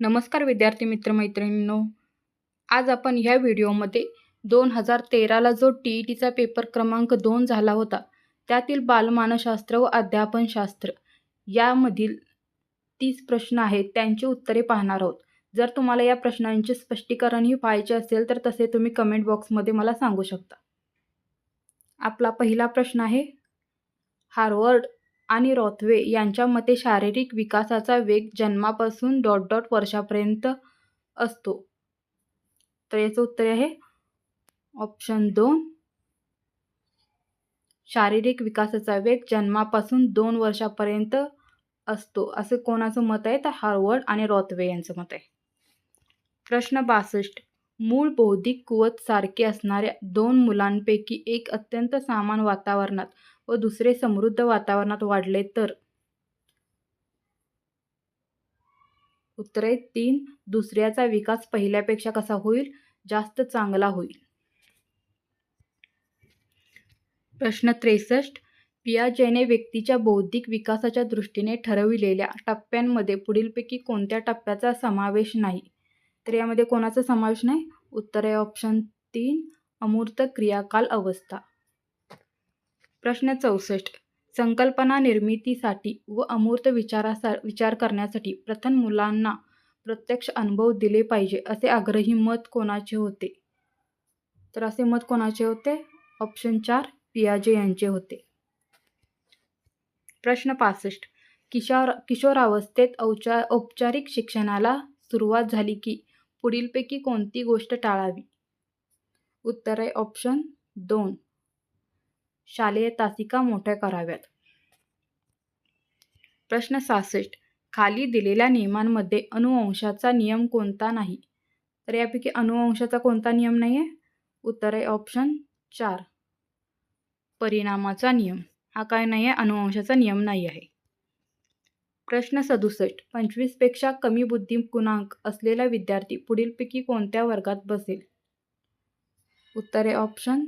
नमस्कार विद्यार्थी मित्रमैत्रिणींनो. आज आपण ह्या व्हिडिओमध्ये दोन हजार तेराला जो टी ई टीचा पेपर क्रमांक दोन झाला होता त्यातील बालमानसशास्त्र व अध्यापनशास्त्र यामधील तीस प्रश्न आहेत त्यांची उत्तरे पाहणार आहोत. जर तुम्हाला या प्रश्नांचे स्पष्टीकरणही पाहायचे असेल तर तसे तुम्ही कमेंट बॉक्समध्ये मला सांगू शकता. आपला पहिला प्रश्न आहे हार्वर्ड आणि रॉथवे यांच्या मते शारीरिक विकासाचा वेग जन्मापासून डॉट डॉट वर्षापर्यंत असतो. तर याचं उत्तर आहे ऑप्शन दोन. शारीरिक विकासाचा वेग जन्मापासून दोन वर्षापर्यंत असतो. असे कोणाचं मत आहे? तर हार्वर्ड आणि रॉथवे यांचं मत आहे. प्रश्न बासष्ट. मूळ बौद्धिक कुवत सारखे असणाऱ्या दोन मुलांपैकी एक अत्यंत सामान वातावरणात व दुसरे समृद्ध वातावरणात वाढले तर? उत्तरे तीन दुसऱ्याचा विकास पहिल्यापेक्षा कसा होईल? जास्त चांगला होईल. प्रश्न त्रेसष्ट पियाजेने व्यक्तीच्या बौद्धिक विकासाच्या दृष्टीने ठरविलेल्या टप्प्यांमध्ये पुढीलपैकी कोणत्या टप्प्याचा समावेश नाही? तर यामध्ये कोणाचा समावेश नाही? उत्तर आहे ऑप्शन तीन अमूर्त क्रियाकाल अवस्था. प्रश्न चौसष्ट. संकल्पना निर्मितीसाठी व अमूर्त विचारासा विचार करण्यासाठी प्रथम मुलांना प्रत्यक्ष अनुभव दिले पाहिजे असे आग्रही मत कोणाचे होते? तर असे मत कोणाचे होते? ऑप्शन चार पियाजे यांचे होते. प्रश्न पासष्ट. किशोर किशोरावस्थेत औचा औपचारिक शिक्षणाला सुरुवात झाली की पुढीलपैकी कोणती गोष्ट टाळावी? उत्तर आहे ऑप्शन दोन. शालेय तासिका मोठ्या कराव्यात. प्रश्न सहासष्ट. खाली दिलेल्या नियमांमध्ये अनुवंशाचा नियम कोणता नाही? तर यापैकी अनुवंशाचा कोणता नियम नाही आहे उत्तर आहे ऑप्शन चार. परिणामाचा नियम. हा काय नाही आहे अनुवंशाचा नियम नाही आहे. प्रश्न सदुसष्ट. पंचवीसपेक्षा कमी बुद्धी गुणांक असलेला विद्यार्थी पुढीलपैकी कोणत्या वर्गात बसेल? उत्तर आहे ऑप्शन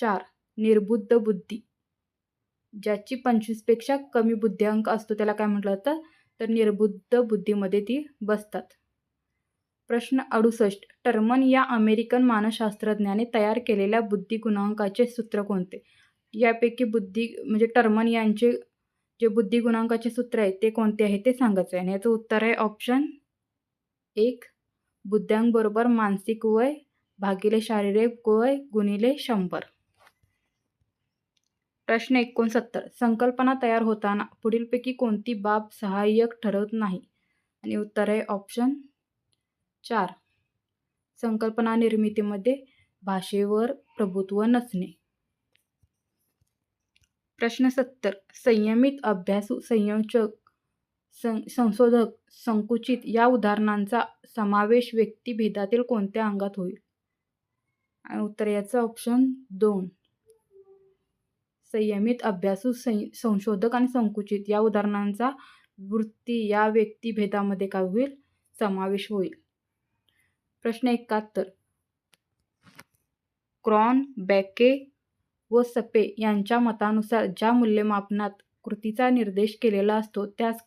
चार. निर्बुद्ध बुद्धी. ज्याची पंचवीसपेक्षा कमी बुद्ध्यांक असतो त्याला काय म्हटलं जातं? तर निर्बुद्ध बुद्धीमध्ये ती बसतात. प्रश्न अडुसष्ट. टर्मन या अमेरिकन मानसशास्त्रज्ञाने तयार केलेल्या बुद्धी गुणांकाचे सूत्र कोणते? यापैकी बुद्धी म्हणजे टर्मन यांचे जे बुद्धी गुणांकाचे सूत्र आहे ते कोणते आहे ते सांगायचं आहे आणि याचं उत्तर आहे ऑप्शन एक. बुद्ध्यांकबरोबर मानसिक वय भागिले शारीरिक वय गुणिले शंभर. प्रश्न एकोणसत्तर. संकल्पना तयार होताना पुढीलपैकी कोणती बाब सहाय्यक ठरवत नाही? आणि उत्तर आहे ऑप्शन चार. संकल्पना निर्मितीमध्ये भाषेवर प्रभुत्व नसणे. प्रश्न सत्तर. संयमित अभ्यासू संयोजक सं संशोधक संकुचित या उदाहरणांचा समावेश व्यक्तिभेदातील कोणत्या अंगात होईल? आणि उत्तर याचं ऑप्शन दोन. संयमित अभ्यासू सं संशोधक आणि संकुचित या उदाहरणांचा वृत्ती या व्यक्तिभेदामध्ये काय होईल? समावेश होईल. प्रश्न एकाहत्तर. क्रॉन बॅके व सपे यांच्या मतानुसार ज्या मूल्यमापनात कृतीचा निर्देश केलेला असतो त्यास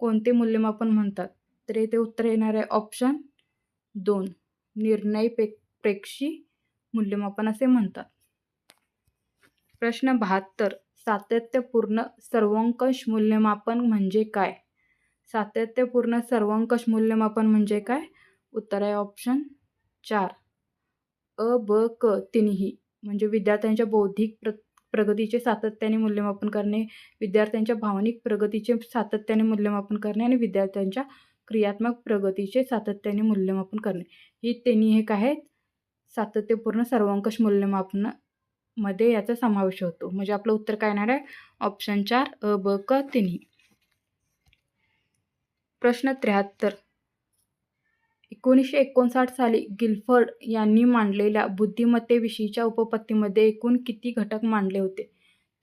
कोणते मूल्यमापन म्हणतात? तर येथे उत्तर येणार आहे ऑप्शन दोन. निर्णय पे प्रेक्षी मूल्यमापन असे म्हणतात. प्रश्न बहात्तर. सातत्यपूर्ण सर्वंकष मूल्यमापन म्हणजे काय? सातत्यपूर्ण सर्वंकष मूल्यमापन म्हणजे काय? उत्तर आहे ऑप्शन चार. अ ब क तिन्ही. म्हणजे विद्यार्थ्यांच्या बौद्धिक प्र प्रगतीचे सातत्याने मूल्यमापन करणे विद्यार्थ्यांच्या भावनिक प्रगतीचे सातत्याने मूल्यमापन करणे आणि विद्यार्थ्यांच्या क्रियात्मक प्रगतीचे सातत्याने मूल्यमापन करणे. ही तिन्ही हे काय आहेत. सातत्यपूर्ण सर्वंकष मूल्यमापन मध्ये याचा समावेश होतो. म्हणजे आपलं उत्तर काय येणार आहे? ऑप्शन चार अ ब क तिन्ही. प्रश्न त्र्याहत्तर. एकोणीसशे एकोणसाठ साली गिल्फर्ड यांनी मांडलेल्या बुद्धिमत्तेविषयीच्या उपपत्तीमध्ये एकूण किती घटक मांडले होते?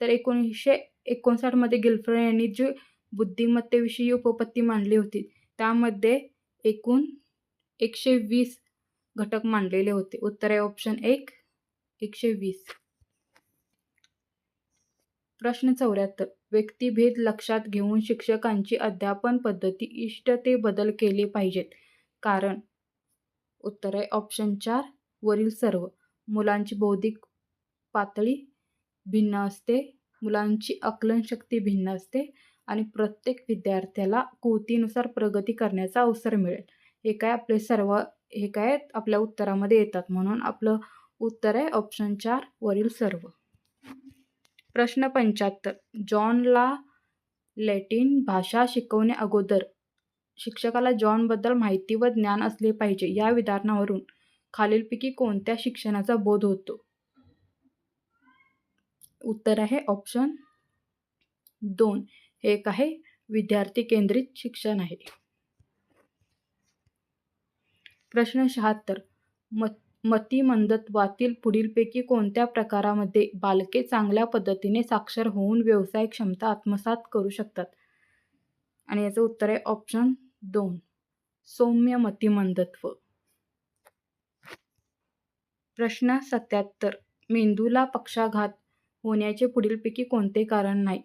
तर एकोणीसशे एकोणसाठमध्ये गिल्फर्ड यांनी जी बुद्धिमत्तेविषयी उपपत्ती मांडली होती त्यामध्ये एकूण एकशे वीस घटक मांडलेले होते. उत्तर आहे ऑप्शन एक एकशे वीस. प्रश्न चौऱ्याहत्तर. व्यक्तिभेद लक्षात घेऊन शिक्षकांची अध्यापन पद्धती इष्ट ते बदल केले पाहिजेत. कारण उत्तर आहे ऑप्शन चार वरील सर्व. मुलांची बौद्धिक पातळी भिन्न असते. मुलांची आकलनशक्ती भिन्न असते. आणि प्रत्येक विद्यार्थ्याला कृतीनुसार प्रगती करण्याचा अवसर मिळेल. हे काय आपले सर्व हे काय आपल्या उत्तरामध्ये येतात. म्हणून आपलं उत्तर आहे ऑप्शन चार वरील सर्व. प्रश्न पंच्याहत्तर. जॉनला लॅटिन भाषा शिकवणे अगोदर शिक्षकाला जॉनबद्दल माहिती व ज्ञान असले पाहिजे या विधानावरून खालीलपैकी कोणत्या शिक्षणाचा बोध होतो? उत्तर आहे ऑप्शन दोन. हे एक आहे विद्यार्थी केंद्रित शिक्षण आहे. प्रश्न शहात्तर. मत मतिमंदत्वातील पुढीलपैकी कोणत्या प्रकारामध्ये बालके चांगल्या पद्धतीने साक्षर होऊन व्यवसाय क्षमता आत्मसात करू शकतात? आणि याचं उत्तर आहे ऑप्शन दोन. सौम्य मतिमंदत्व. प्रश्न सत्याहत्तर. मेंदूला पक्षाघात होण्याचे पुढीलपैकी कोणते कारण नाही?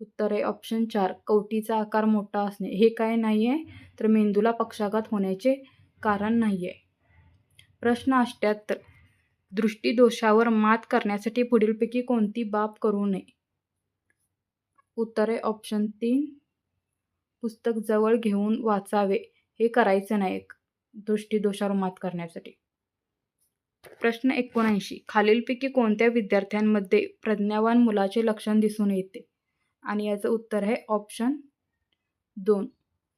उत्तर आहे ऑप्शन चार. कवटीचा आकार मोठा असणे. हे काय नाही आहे तर मेंदूला पक्षाघात होण्याचे कारण नाही आहे प्रश्न अष्ट्याहत्तर दृष्टीदोषावर मात करण्यासाठी पुढीलपैकी कोणती बाब करू नये? उत्तर आहे ऑप्शन तीन. पुस्तक जवळ घेऊन वाचावे. हे करायचं नाही दृष्टीदोषावर मात करण्यासाठी. प्रश्न एकोणऐंशी. खालीलपैकी कोणत्या विद्यार्थ्यांमध्ये प्रज्ञावान मुलाचे लक्षण दिसून येते? आणि याचं उत्तर आहे ऑप्शन दोन.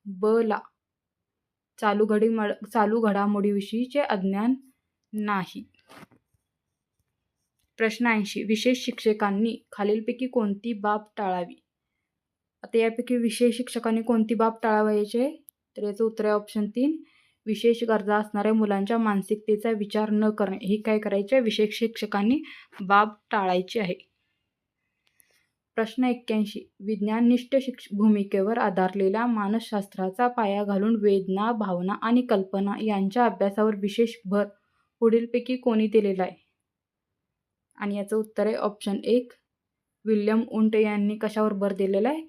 ब ला. चालू घडी चालू घडामोडीविषयीचे अज्ञान नाही. प्रश्न ऐंशी. विशेष शिक्षकांनी खालीलपैकी कोणती बाब टाळावी? आता यापैकी विशेष शिक्षकांनी कोणती बाब टाळावायचे? तर याचं उत्तर आहे ऑप्शन तीन. विशेष गरजा असणाऱ्या मुलांच्या मानसिकतेचा विचार न करणे. ही काय करायचे? विशेष शिक्षकांनी बाब टाळायची आहे. प्रश्न एक्क्याऐंशी. विज्ञाननिष्ठ शिक्ष भूमिकेवर आधारलेल्या मानसशास्त्राचा पाया घालून वेदना भावना आणि कल्पना यांच्या अभ्यासावर विशेष भर पुढीलपैकी कोणी दिलेला आहे? आणि याचं उत्तर आहे ऑप्शन एक. विल्यम उंट यांनी कशावर भर दिलेला आहे?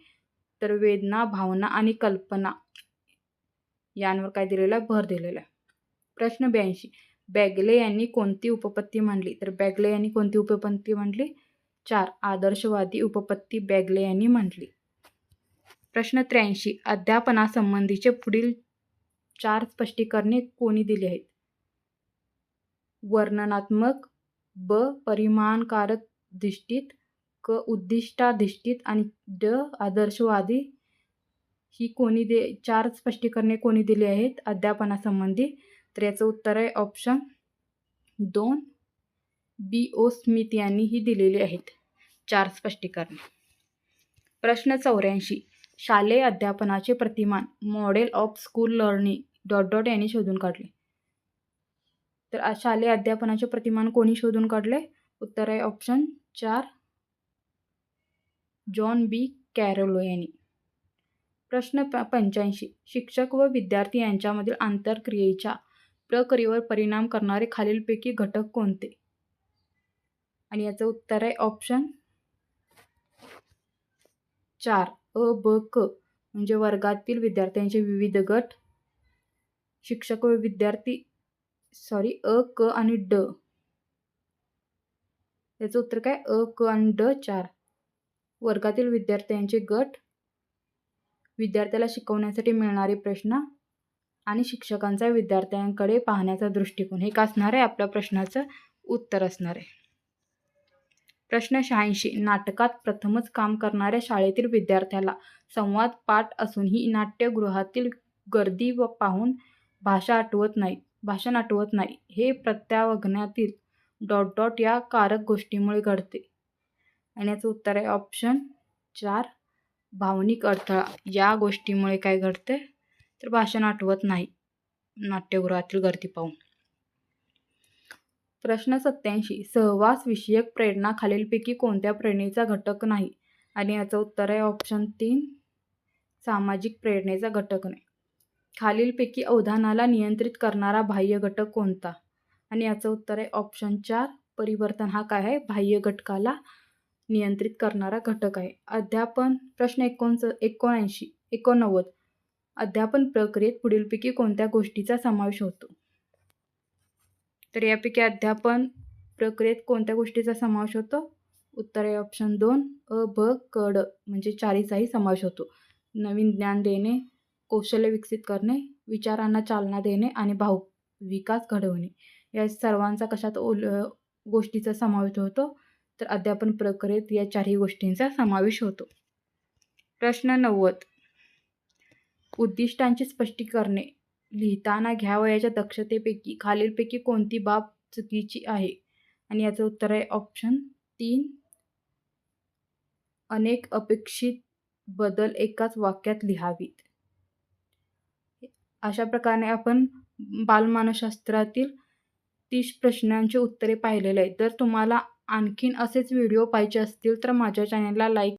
तर वेदना भावना आणि कल्पना यांवर काय दिलेला आहे? भर दिलेला आहे. प्रश्न ब्याऐंशी. बॅगले यांनी कोणती उपपत्ती मांडली? तर बॅगले यांनी कोणती उपपत्ती मांडली? चार आदर्शवादी उपपत्ती बॅगले यांनी म्हटली. प्रश्न त्र्याऐंशी अध्यापनासंबंधीचे पुढील चार स्पष्टीकरणे कोणी दिली आहेत? वर्णनात्मक ब परिमाणकारक दिष्टीत क उद्दिष्टाधिष्ठित आणि ड आदर्शवादी. ही कोणी दे चार स्पष्टीकरणे कोणी दिली आहेत? अध्यापनासंबंधी. तर याचं उत्तर आहे ऑप्शन दोन. बी. ओ. स्मिथ यांनी ही दिलेली आहेत. चार स्पष्टीकरण. प्रश्न चौऱ्याऐंशी. शालेय अध्यापनाचे प्रतिमान model of school learning dot dot यांनी शोधून काढले. तर शालेय अध्यापनाचे प्रतिमान कोणी शोधून काढले? उत्तर आहे ऑप्शन चार. जॉन बी. कॅरोलो यांनी. प्रश्न प पंच्याऐंशी. शिक्षक व विद्यार्थी यांच्यामधील आंतरक्रियेच्या प्रक्रियेवर परिणाम करणारे खालीलपैकी घटक कोणते? आणि याचं उत्तर आहे ऑप्शन चार. अ ब क. म्हणजे वर्गातील विद्यार्थ्यांचे विविध गट. शिक्षक व विद्यार्थी सॉरी अ क आणि ड. याचं उत्तर काय? अ क आणि ड चार. वर्गातील विद्यार्थ्यांचे गट. विद्यार्थ्याला शिकवण्यासाठी मिळणारे प्रश्न आणि शिक्षकांचा विद्यार्थ्यांकडे पाहण्याचा दृष्टिकोन. हे का असणार आहे? आपल्या प्रश्नाचं उत्तर असणार आहे. प्रश्न शहाऐंशी. नाटकात प्रथमच काम करणाऱ्या शाळेतील विद्यार्थ्याला संवाद पाठ असूनही नाट्यगृहातील गर्दी व पाहून भाषा आठवत नाही भाषण आठवत नाही. हे प्रत्यावगनातील डॉट डॉट या कारक गोष्टीमुळे घडते. आणि याचं उत्तर आहे ऑप्शन चार भावनिक अडथळा. या गोष्टीमुळे काय घडते तर भाषण आठवत नाही. नाट्यगृहातील गर्दी पाहून. प्रश्न सत्याऐंशी सहवास विषयक प्रेरणा खालीलपैकी कोणत्या प्रेरणेचा घटक नाही? आणि याचं उत्तर आहे ऑप्शन तीन सामाजिक प्रेरणेचा घटक नाही. खालीलपैकी अवधानाला नियंत्रित करणारा बाह्य घटक कोणता? आणि याचं उत्तर आहे ऑप्शन चार परिवर्तन हा काय आहे? बाह्य घटकाला नियंत्रित करणारा घटक आहे. अध्यापन प्रश्न एकोणच एकोणऐंशी एकोणनव्वद. अध्यापन प्रक्रियेत पुढीलपैकी कोणत्या गोष्टीचा समावेश होतो? तर यापैकी अध्यापन प्रक्रियेत कोणत्या गोष्टीचा समावेश होतो? उत्तर आहे ऑप्शन दोन अ, ब, कड म्हणजे चारीचाही समावेश होतो. नवीन ज्ञान देणे, कौशल्य विकसित करणे, विचारांना चालना देणे आणि भाव विकास घडवणे या सर्वांचा कशात ओल गोष्टीचा समावेश होतो? तर अध्यापन प्रक्रियेत या चारही गोष्टींचा समावेश होतो. प्रश्न नव्वद उद्दिष्टांची स्पष्टीकरणे लिहिताना घ्यावयाच्या दक्षतेपैकी खालीलपैकी कोणती बाब चुकीची आहे? आणि याचं उत्तर आहे ऑप्शन तीन अनेक अपेक्षित बदल एकाच वाक्यात लिहावीत. अशा प्रकारे आपण बालमानसशास्त्रातील तीस प्रश्नांची उत्तरे पाहिलेले आहेत. जर तुम्हाला आणखीन असेच व्हिडिओ पाहिजे असतील तर माझ्या चॅनलला लाईक